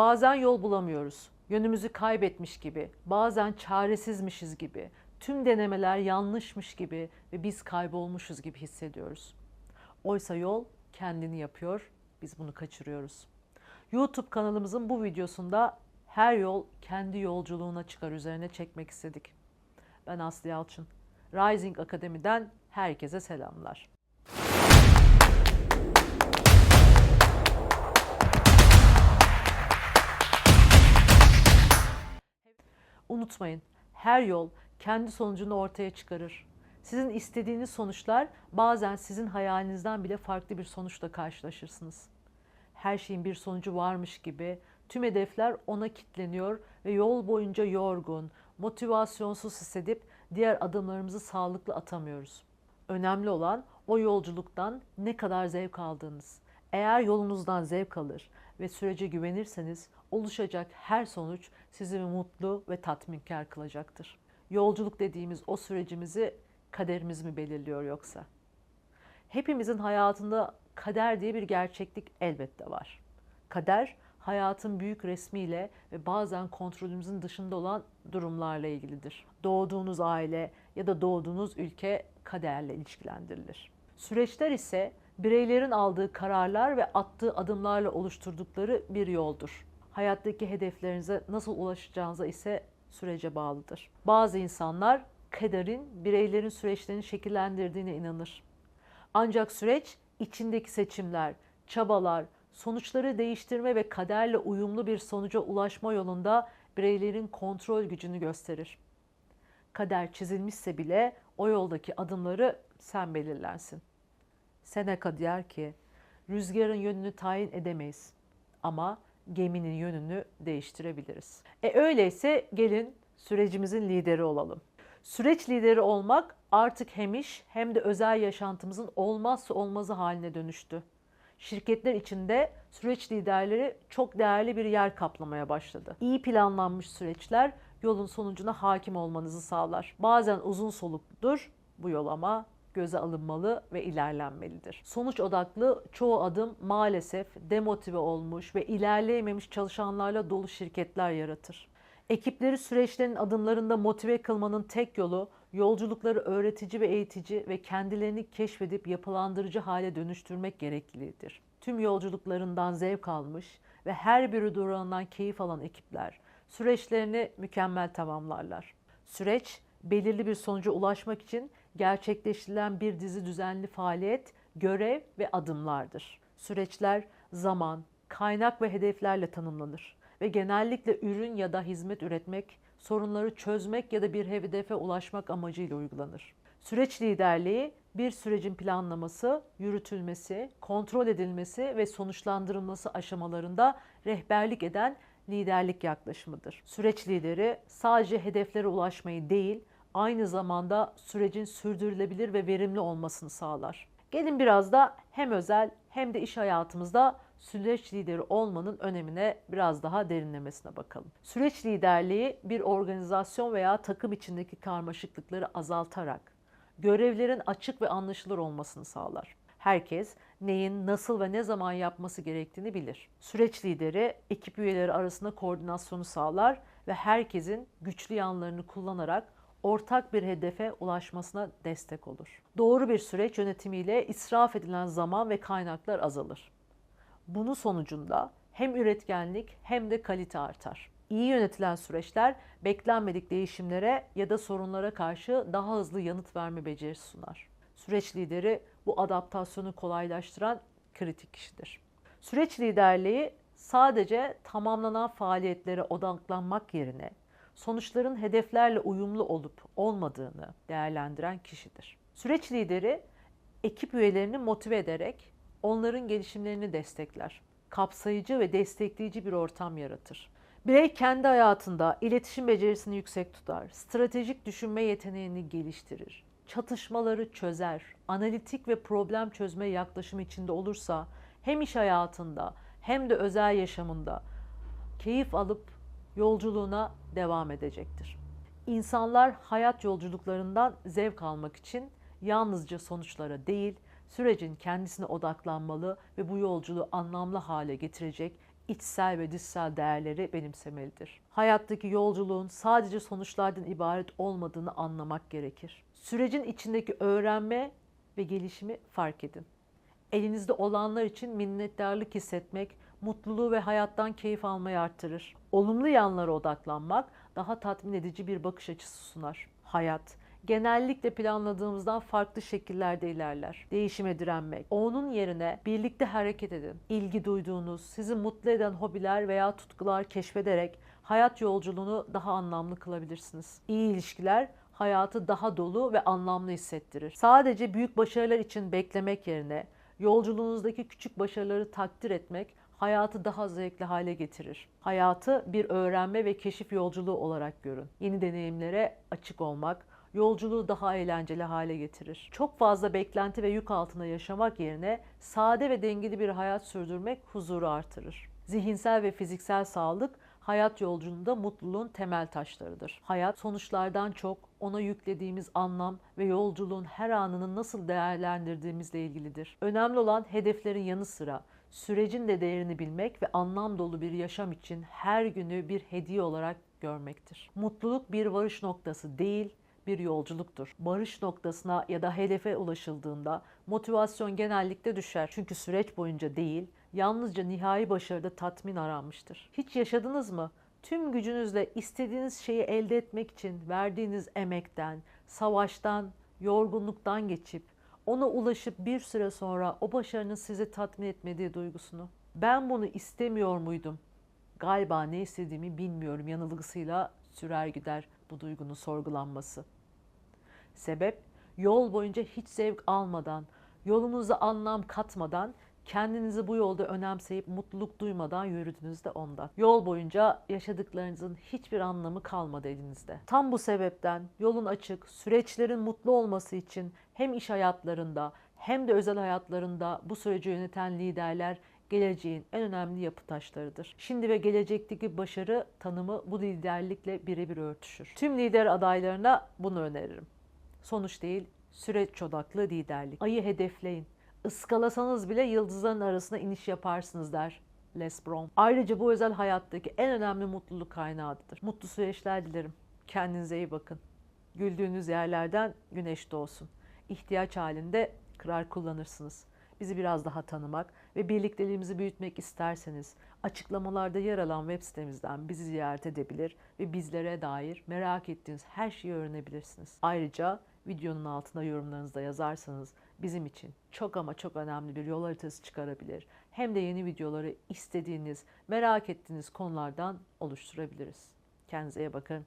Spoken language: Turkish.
Bazen yol bulamıyoruz. Yönümüzü kaybetmiş gibi, bazen çaresizmişiz gibi, tüm denemeler yanlışmış gibi ve biz kaybolmuşuz gibi hissediyoruz. Oysa yol kendini yapıyor, biz bunu kaçırıyoruz. YouTube kanalımızın bu videosunda her yol kendi yolculuğuna çıkar üzerine çekmek istedik. Ben Aslı Yalçın. Rising Akademi'den herkese selamlar. Unutmayın, her yol kendi sonucunu ortaya çıkarır. Sizin istediğiniz sonuçlar bazen sizin hayalinizden bile farklı bir sonuçla karşılaşırsınız. Her şeyin bir sonucu varmış gibi tüm hedefler ona kitleniyor ve yol boyunca yorgun, motivasyonsuz hissedip diğer adımlarımızı sağlıklı atamıyoruz. Önemli olan o yolculuktan ne kadar zevk aldığınız. Eğer yolunuzdan zevk alır ve sürece güvenirseniz oluşacak her sonuç sizi mutlu ve tatminkar kılacaktır. Yolculuk dediğimiz o sürecimizi kaderimiz mi belirliyor yoksa? Hepimizin hayatında kader diye bir gerçeklik elbette var. Kader hayatın büyük resmiyle ve bazen kontrolümüzün dışında olan durumlarla ilgilidir. Doğduğunuz aile ya da doğduğunuz ülke kaderle ilişkilendirilir. Süreçler ise bireylerin aldığı kararlar ve attığı adımlarla oluşturdukları bir yoldur. Hayattaki hedeflerinize nasıl ulaşacağınıza ise sürece bağlıdır. Bazı insanlar kaderin bireylerin süreçlerini şekillendirdiğine inanır. Ancak süreç içindeki seçimler, çabalar, sonuçları değiştirme ve kaderle uyumlu bir sonuca ulaşma yolunda bireylerin kontrol gücünü gösterir. Kader çizilmişse bile o yoldaki adımları sen belirlensin. Seneca diyor ki, rüzgarın yönünü tayin edemeyiz ama geminin yönünü değiştirebiliriz. E öyleyse gelin sürecimizin lideri olalım. Süreç lideri olmak artık hem iş hem de özel yaşantımızın olmazsa olmazı haline dönüştü. Şirketler içinde süreç liderleri çok değerli bir yer kaplamaya başladı. İyi planlanmış süreçler yolun sonucuna hakim olmanızı sağlar. Bazen uzun solukludur bu yol ama göze alınmalı ve ilerlenmelidir. Sonuç odaklı çoğu adım maalesef demotive olmuş ve ilerleyememiş çalışanlarla dolu şirketler yaratır. Ekipleri süreçlerin adımlarında motive kılmanın tek yolu yolculukları öğretici ve eğitici ve kendilerini keşfedip yapılandırıcı hale dönüştürmek gerekliliğidir. Tüm yolculuklarından zevk almış ve her biri durağından keyif alan ekipler süreçlerini mükemmel tamamlarlar. Süreç belirli bir sonuca ulaşmak için gerçekleştirilen bir dizi düzenli faaliyet, görev ve adımlardır. Süreçler zaman, kaynak ve hedeflerle tanımlanır ve genellikle ürün ya da hizmet üretmek, sorunları çözmek ya da bir hedefe ulaşmak amacıyla uygulanır. Süreç liderliği bir sürecin planlaması, yürütülmesi, kontrol edilmesi ve sonuçlandırılması aşamalarında rehberlik eden liderlik yaklaşımıdır. Süreç lideri sadece hedeflere ulaşmayı değil, aynı zamanda sürecin sürdürülebilir ve verimli olmasını sağlar. Gelin biraz da hem özel hem de iş hayatımızda süreç lideri olmanın önemine biraz daha derinlemesine bakalım. Süreç liderliği bir organizasyon veya takım içindeki karmaşıklıkları azaltarak görevlerin açık ve anlaşılır olmasını sağlar. Herkes neyin nasıl ve ne zaman yapması gerektiğini bilir. Süreç lideri ekip üyeleri arasında koordinasyonu sağlar ve herkesin güçlü yanlarını kullanarak ortak bir hedefe ulaşmasına destek olur. Doğru bir süreç yönetimiyle israf edilen zaman ve kaynaklar azalır. Bunun sonucunda hem üretkenlik hem de kalite artar. İyi yönetilen süreçler beklenmedik değişimlere ya da sorunlara karşı daha hızlı yanıt verme becerisi sunar. Süreç lideri bu adaptasyonu kolaylaştıran kritik kişidir. Süreç liderliği sadece tamamlanan faaliyetlere odaklanmak yerine sonuçların hedeflerle uyumlu olup olmadığını değerlendiren kişidir. Süreç lideri ekip üyelerini motive ederek onların gelişimlerini destekler. Kapsayıcı ve destekleyici bir ortam yaratır. Birey kendi hayatında iletişim becerisini yüksek tutar, stratejik düşünme yeteneğini geliştirir, çatışmaları çözer, analitik ve problem çözme yaklaşımı içinde olursa hem iş hayatında hem de özel yaşamında keyif alıp yolculuğuna devam edecektir. İnsanlar hayat yolculuklarından zevk almak için yalnızca sonuçlara değil, sürecin kendisine odaklanmalı ve bu yolculuğu anlamlı hale getirecek içsel ve dışsal değerleri benimsemelidir. Hayattaki yolculuğun sadece sonuçlardan ibaret olmadığını anlamak gerekir. Sürecin içindeki öğrenme ve gelişimi fark edin. Elinizde olanlar için minnettarlık hissetmek, mutluluğu ve hayattan keyif almayı arttırır. Olumlu yanlara odaklanmak daha tatmin edici bir bakış açısı sunar. Hayat genellikle planladığımızdan farklı şekillerde ilerler. Değişime direnmek. Onun yerine birlikte hareket edin. İlgi duyduğunuz, sizi mutlu eden hobiler veya tutkular keşfederek hayat yolculuğunu daha anlamlı kılabilirsiniz. İyi ilişkiler hayatı daha dolu ve anlamlı hissettirir. Sadece büyük başarılar için beklemek yerine yolculuğunuzdaki küçük başarıları takdir etmek hayatı daha zevkli hale getirir. Hayatı bir öğrenme ve keşif yolculuğu olarak görün. Yeni deneyimlere açık olmak yolculuğu daha eğlenceli hale getirir. Çok fazla beklenti ve yük altında yaşamak yerine sade ve dengeli bir hayat sürdürmek huzuru artırır. Zihinsel ve fiziksel sağlık hayat yolculuğunda mutluluğun temel taşlarıdır. Hayat sonuçlardan çok ona yüklediğimiz anlam ve yolculuğun her anını nasıl değerlendirdiğimizle ilgilidir. Önemli olan hedeflerin yanı sıra sürecin de değerini bilmek ve anlam dolu bir yaşam için her günü bir hediye olarak görmektir. Mutluluk bir varış noktası değil, bir yolculuktur. Barış noktasına ya da hedefe ulaşıldığında motivasyon genellikle düşer. Çünkü süreç boyunca değil, yalnızca nihai başarıda tatmin aranmıştır. Hiç yaşadınız mı? Tüm gücünüzle istediğiniz şeyi elde etmek için verdiğiniz emekten, savaştan, yorgunluktan geçip ona ulaşıp bir süre sonra o başarının sizi tatmin etmediği duygusunu. Ben bunu istemiyor muydum? Galiba ne istediğimi bilmiyorum yanılgısıyla sürer gider bu duygunun sorgulanması. Sebep yol boyunca hiç zevk almadan, yolunuza anlam katmadan, kendinizi bu yolda önemseyip mutluluk duymadan yürüdünüz de ondan. Yol boyunca yaşadıklarınızın hiçbir anlamı kalmadı elinizde. Tam bu sebepten yolun açık, süreçlerin mutlu olması için hem iş hayatlarında hem de özel hayatlarında bu süreci yöneten liderler geleceğin en önemli yapı taşlarıdır. Şimdi ve gelecekteki başarı tanımı bu liderlikle birebir örtüşür. Tüm lider adaylarına bunu öneririm. Sonuç değil, süreç odaklı liderlik. Ayı hedefleyin. Iskalasanız bile yıldızların arasına iniş yaparsınız der Les Brown. Ayrıca bu özel hayattaki en önemli mutluluk kaynağıdır. Mutlu süreçler dilerim. Kendinize iyi bakın. Güldüğünüz yerlerden güneş doğsun. İhtiyaç halinde kırar kullanırsınız. Bizi biraz daha tanımak ve birlikteliğimizi büyütmek isterseniz açıklamalarda yer alan web sitemizden bizi ziyaret edebilir ve bizlere dair merak ettiğiniz her şeyi öğrenebilirsiniz. Ayrıca videonun altına yorumlarınızı da yazarsanız bizim için çok ama çok önemli bir yol haritası çıkarabilir. Hem de yeni videoları istediğiniz, merak ettiğiniz konulardan oluşturabiliriz. Kendinize iyi bakın.